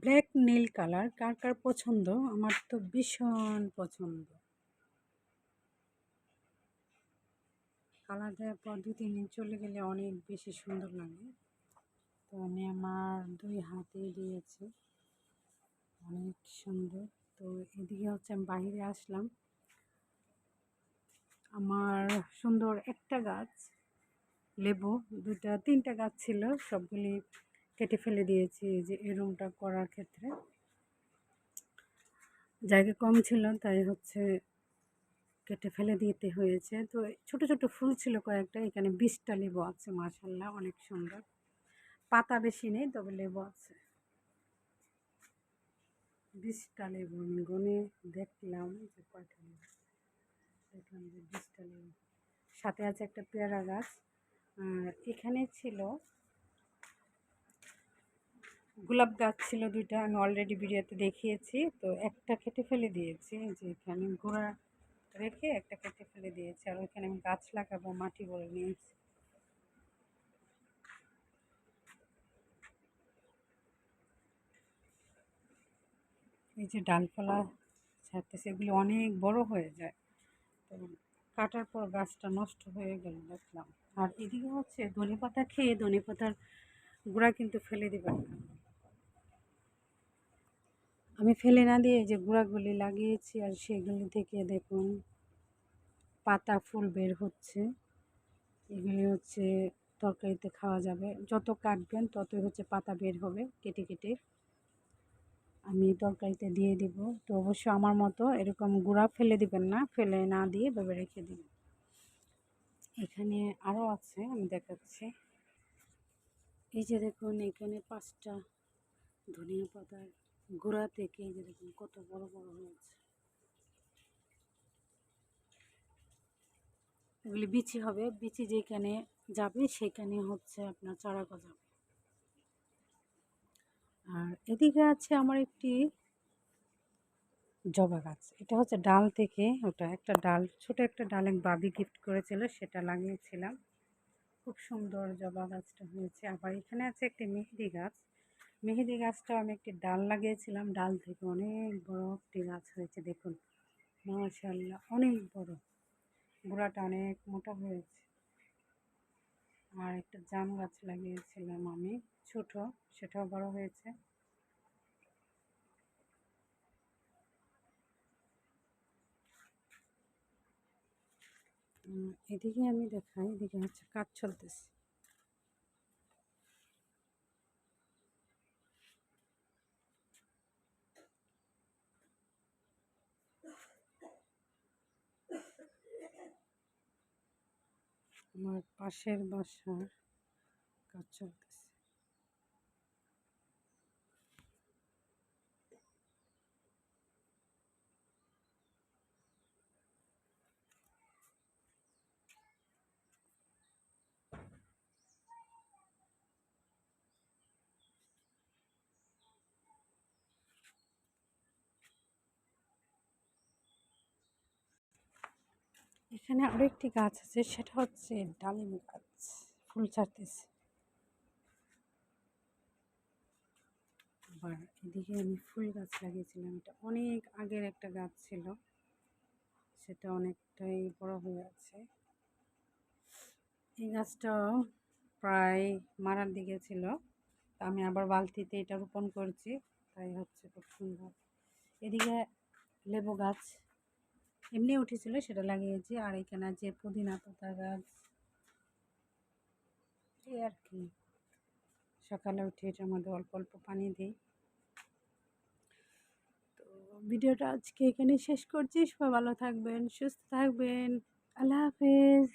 Black নীল colour, কার কার পছন্দ? আমার তো ভীষণ পছন্দ। কালার দেওয়ার পর দু তিন দিন চলে গেলে অনেক বেশি সুন্দর লাগে। তো আমি আমার দুই হাতে দিয়েছি। অনেক সুন্দর। তো এদিকে হচ্ছে আমি বাহিরে আসলাম। আমার সুন্দর একটা গাছ, লেবু দুটা তিনটা গাছ ছিল, সবগুলি কেটে ফেলে দিয়েছি যে এই রুমটা করার ক্ষেত্রে। জায়গা কম ছিল, তাই হচ্ছে কেটে ফেলে দিতে হয়েছে। তো ছোট ছোট ফুল ছিল কয়েকটা, এখানে বিশটা লেবু আছে মাসাল্লাহ অনেক সুন্দর। পাতা বেশি নেই, তবে লেবু আছে। বিশটা লেবু আমি গনে দেখলাম যে কয়টা লেবু দেখলাম যে বিশটা লেবু। সাথে আছে একটা পেয়ারা গাছ। আর এখানে ছিল গোলাপ গাছ ছিল দুইটা আমি অলরেডি ভিডিওতে দেখিয়েছি। তো একটা কেটে ফেলে দিয়েছি যে এখানে গোড়া রেখে একটা কেটে ফেলে দিয়েছি, আর ওইখানে আমি গাছ লাগাবো মাটি বলে নিয়েছি। এই যে ডালপালা ছাড়তেছে, এগুলো অনেক বড় হয়ে যায়। তো কাটার পর গাছটা নষ্ট হয়ে গেল, দেখলাম। আর এদিকে হচ্ছে ধনে পাতা খেয়ে ধনে পাতার গুঁড়া কিন্তু ফেলে দেবেন না। আমি ফেলে না দিয়ে যে গুঁড়াগুলি লাগিয়েছি আর সেগুলি থেকে দেখুন পাতা, ফুল বের হচ্ছে। এগুলি হচ্ছে তরকারিতে খাওয়া যাবে। যত কাটবেন ততই হচ্ছে পাতা বের হবে কেটে কেটে। আমি তরকারিতে দিয়ে দিব। তো অবশ্য আমার মতো এরকম গুঁড়া ফেলে দিবেন না, ফেলে না দিয়ে ভেবে রেখে দিবেন। এখানে আরও আছে, আমি দেখাচ্ছি। এই যে দেখুন এখানে পাঁচটা ধনিয়া পাতার গোড়া থেকে এই যে দেখুন কত বড় বড় হয়েছে। এগুলি বিচি হবে, বিচি যেখানে যাবে সেখানে হচ্ছে আপনার চারা গজাবে। আর এদিকে আছে আমার একটি জবা গাছ, এটা হচ্ছে ডাল থেকে ওটা একটা ডাল, ছোট একটা ডাল এক বাবি গিফট করেছিল, সেটা লাগিয়েছিলাম। খুব সুন্দর জবা গাছটা হয়েছে। আবার এখানে আছে একটি মেহেদি গাছ মেহেদি গাছটাও আমি একটি ডাল লাগিয়েছিলাম। ডাল থেকে অনেক বড় একটি গাছ হয়েছে, দেখুন। মাশাল্লাহ অনেক বড়। গোড়াটা অনেক মোটা হয়েছে। আর একটা জাম গাছ লাগিয়েছিলাম আমি, ছোট, সেটাও বড় হয়েছে। এদিকে আমি দেখাই, এদিকে হচ্ছে কাজ চলতেছে। আমার পাশের বাসার কাজ চলতেছে এখানে আরও একটি গাছ আছে, সেটা হচ্ছে ডালিম গাছ, ফুল ছাড়তেছে। আবার এদিকে আমি ফুল গাছ লাগিয়েছিলাম, এটা অনেক আগের একটা গাছ ছিল, সেটা অনেকটাই বড় হয়ে আছে। এই গাছটা প্রায় মারার দিকে ছিল, তা আমি আবার বালতিতে এটা রোপণ করছি, তাই হচ্ছে খুব সুন্দর। এদিকে লেবু গাছ এমনি উঠেছিল সেটা লাগিয়েছি, আর এখানে যে পুদিনা পাতা গাছ। এই আর কি। সকালে উঠে এটার মধ্যে অল্প অল্প পানি দিই। তো ভিডিওটা আজকে এখানে শেষ করছি। সবাই ভালো থাকবেন, সুস্থ থাকবেন। আল্লাহ হাফেজ।